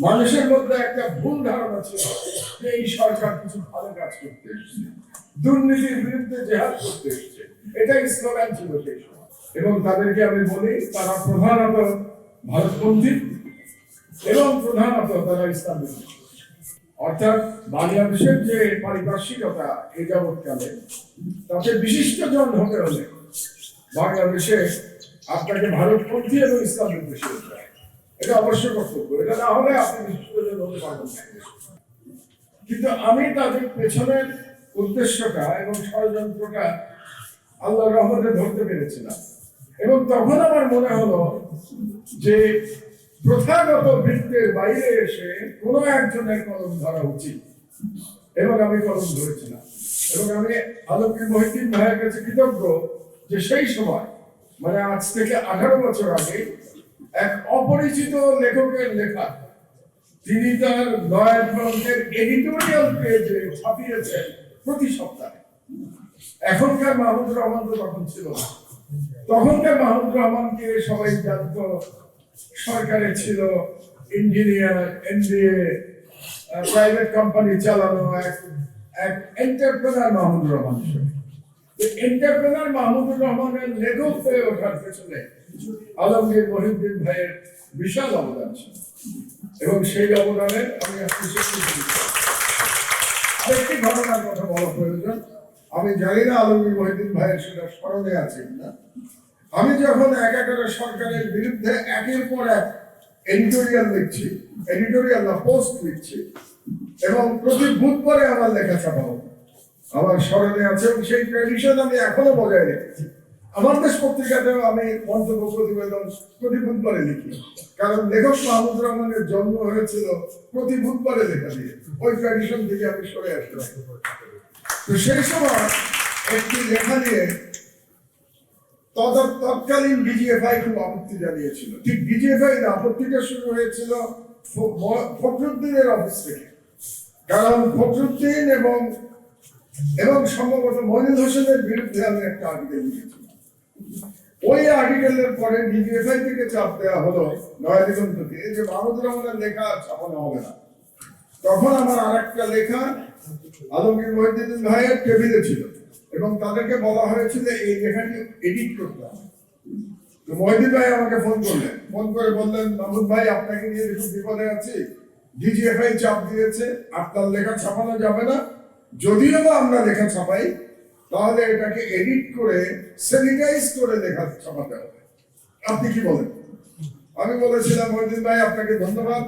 মানুষের মধ্যে একটা ভুল ধারণা ছিল যে এই সরকার কিছু ভালো কাজ করতে এসেছে। দুর্নীতির বিরুদ্ধে জেহাদ করতে এসেছে। এটাই স্লোগান ছিল সেই সময়। এবং তাদেরকে আমি বলি, তারা প্রধানত ভারতপন্থী এবং প্রধানত তারা ইসলাম। অর্থাৎ বাংলাদেশের যে পারিপার্শ্বিকতা এই যাবৎকালে তাতে বিশিষ্ট জন হতে হলে বাংলাদেশে আপনাকে ভারতপন্থী এবং ইসলাম হবে। এটা অবশ্যই কর্তব্য। এটা না হলে আপনি বিশিষ্ট পারবেন কিন্তু আমি তাদের পেছনের উদ্দেশ্যটা এবং ষড়যন্ত্রটা আল্লাহ রহমতে ধরতে পেরেছিলাম। এবং তখন আমার মনে হলো যে প্রথাগত বৃত্তের বাইরে এসে কোনো একজনের কলম ধরা উচিত। এবং আমি কলম ধরেছিলাম। এবং আমি আলোকের মহিদিন ভাইয়ের কাছে কৃতজ্ঞ যে সেই সময় মানে আজ থেকে আঠারো বছর আগে এক অপরিচিত লেখকের লেখা। তিনি তার নয়া গ্রন্থের এডিটোরিয়াল পেজে ছাপিয়েছেন প্রতি সপ্তাহে। এখনকার মাহমুদ রহমান তো তখন ছিল না। তখনকার মাহমুদ রহমানকে সবাই জানতো, সরকারে ছিল ইঞ্জিনিয়ার এমবিএ প্রাইভেট কোম্পানি চালানো এক এক এন্টারপ্রেনার মাহমুদুর রহমান এন্টারপ্রেনার মাহমুদুর রহমানের লেখক হয়ে ওঠার পেছনে আলমগীর মহিউদ্দিন ভাইয়ের বিশাল অবদান ছিল। এবং সেই অবদানে আমি আরেকটি ঘটনার কথা বলা প্রয়োজন। আমি জানি না আলমগীর মহিউদ্দিন ভাইয়ের সেটা স্মরণে আছে কিনা। আমি যখন এক একারে সরকারের বিরুদ্ধে একের পর এক এডিটোরিয়াল লিখছি এডিটোরিয়াল না পোস্ট লিখছি, এবং প্রতি বুধবারে আমার লেখা ছাপা হতো। আমার স্মরণে আছে এবং সেই ট্র্যাডিশন আমি এখনও বজায় রেখেছি। আমার দেশ পত্রিকাতেও আমি মন্তব্য প্রতিবেদন প্রতি বুধবারে লিখি। কারণ লেখক মাহমুদ রহমানের জন্ম হয়েছিল প্রতি বুধবারে লেখা দিয়ে। ওই ট্র্যাডিশন থেকে আমি সরে আসলাম তো সেই সময় একটি লেখা নিয়ে তৎকালীন বিজিএফআই খুব আপত্তি জানিয়েছিল। ঠিক ডিজিএফআই না আপত্তিটা শুরু হয়েছিল ফখরুদ্দিনের অফিস থেকে। কারণ ফখরুদ্দিন এবং এবং সম্ভবত মনির হোসেনের বিরুদ্ধে আমি একটা আর্টিকেল লিখেছিলাম। ওই আর্টিকেলের পরে ডিজিএফআই থেকে চাপ দেওয়া হলো নয়া দিগন্তকে যে মাহমুদুর রহমানের লেখা ছাপানো হবে না। তখন আমার আরেকটা লেখা আলমগীর মহিউদ্দিন ভাইয়ের টেবিলে ছিল এবং তাদেরকে বলা হয়েছিল এই লেখাটি এডিট করতে হবে। তো ভাই আমাকে ফোন করলেন। ফোন করে বললেন মাহমুদ ভাই, আপনাকে নিয়ে একটু বিপদে আছি। ডিজিএফআই চাপ দিয়েছে, আর তার লেখা ছাপানো যাবে না। যদিও বা আমরা লেখা ছাপাই তাহলে এটাকে এডিট করে স্যানিটাইজ করে লেখা ছাপাতে হবে। আপনি কি বলেন? আমি বলেছিলাম মহিউদ্দিন ভাই, আপনাকে ধন্যবাদ।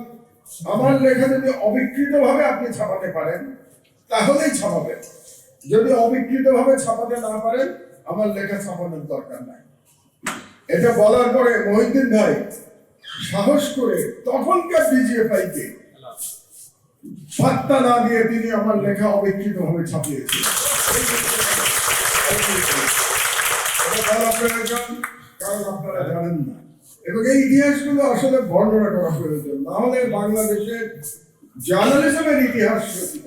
আমার লেখা যদি অবিকৃত ভাবে আপনি ছাপাতে পারেন, তাহলেই ছাপাবেন। যদি অবিকৃত ভাবে ছাপাতে না পারেন, আমার লেখা ছাপানোর দরকার নাই। এটা বলার পরে মহিউদ্দিন ভাই সাহস করে তখনকার ডিজিএফআই পাত্তা না দিয়ে তিনি আমার লেখা অবিকৃত ভাবে ছাপিয়েছেন। এই ইতিহাসগুলো বর্ণনা বাংলাদেশের জার্নালিজমের ইতিহাস রচিত